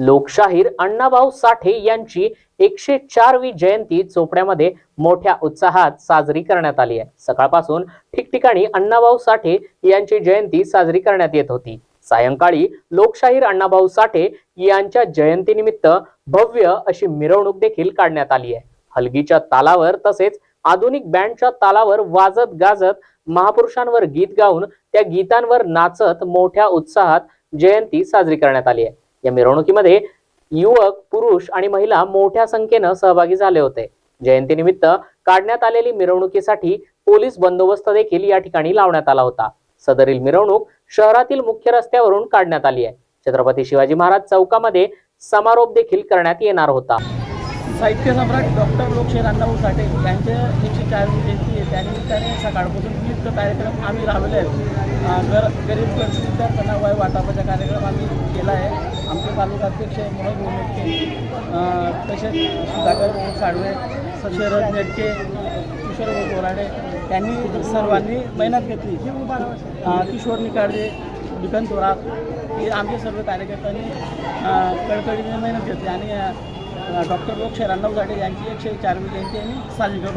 लोकशाहीर अण्णाभाऊ साठे यांची एकशे चारवी जयंती चोपड्यामध्ये मोठ्या उत्साहात साजरी करण्यात आली आहे. सकाळपासून ठिकठिकाणी अण्णाभाऊ साठे यांची जयंती साजरी करण्यात येत होती. सायंकाळी लोकशाहीर अण्णाभाऊ साठे यांच्या जयंतीनिमित्त भव्य अशी मिरवणूक देखील काढण्यात आली आहे. हलगीच्या तालावर तसेच आधुनिक बँडच्या तालावर वाजत गाजत महापुरुषांवर गीत गाऊन त्या गीतांवर नाचत मोठ्या उत्साहात जयंती साजरी करण्यात आली आहे. या मिरवणुकीमध्ये युवक पुरुष आणि महिला मोठ्या संख्येनं सहभागी झाले होते. जयंतीनिमित्त काढण्यात आलेली मिरवणुकीसाठी पोलीस बंदोबस्त देखील या ठिकाणी लावण्यात आला होता. सदरील मिरवणूक शहरातील मुख्य रस्त्यावरून काढण्यात आली आहे. छत्रपती शिवाजी महाराज चौकामध्ये समारोप देखील करण्यात येणार होता. साहित्य सम्राट डॉक्टर लोकशेर अण्णाभाऊ साठे यांचे एकशे चारवी जयंती आहे. त्यानिमित्ताने सकाळपासून विविध कार्यक्रम आम्ही राबवले आहेत. गर गरीब गरजू विद्यार्थ्यांना वय वाटापाचा कार्यक्रम आम्ही केला आहे. आमचे तालुकाध्यक्ष मनोज नेटके तसेच सुधाकर साडवे शरद नेटके किशोर बोराडे त्यांनी सर्वांनी मेहनत घेतली. किशोर निकाडे दुकान थोरात हे आमचे सर्व कार्यकर्त्यांनी कडकडीने मेहनत घेतली आणि डॉक्टर लोकशाहीर अण्णाभाऊ साठे यांची एकशे चारवी जयंती आम्ही साजरी करत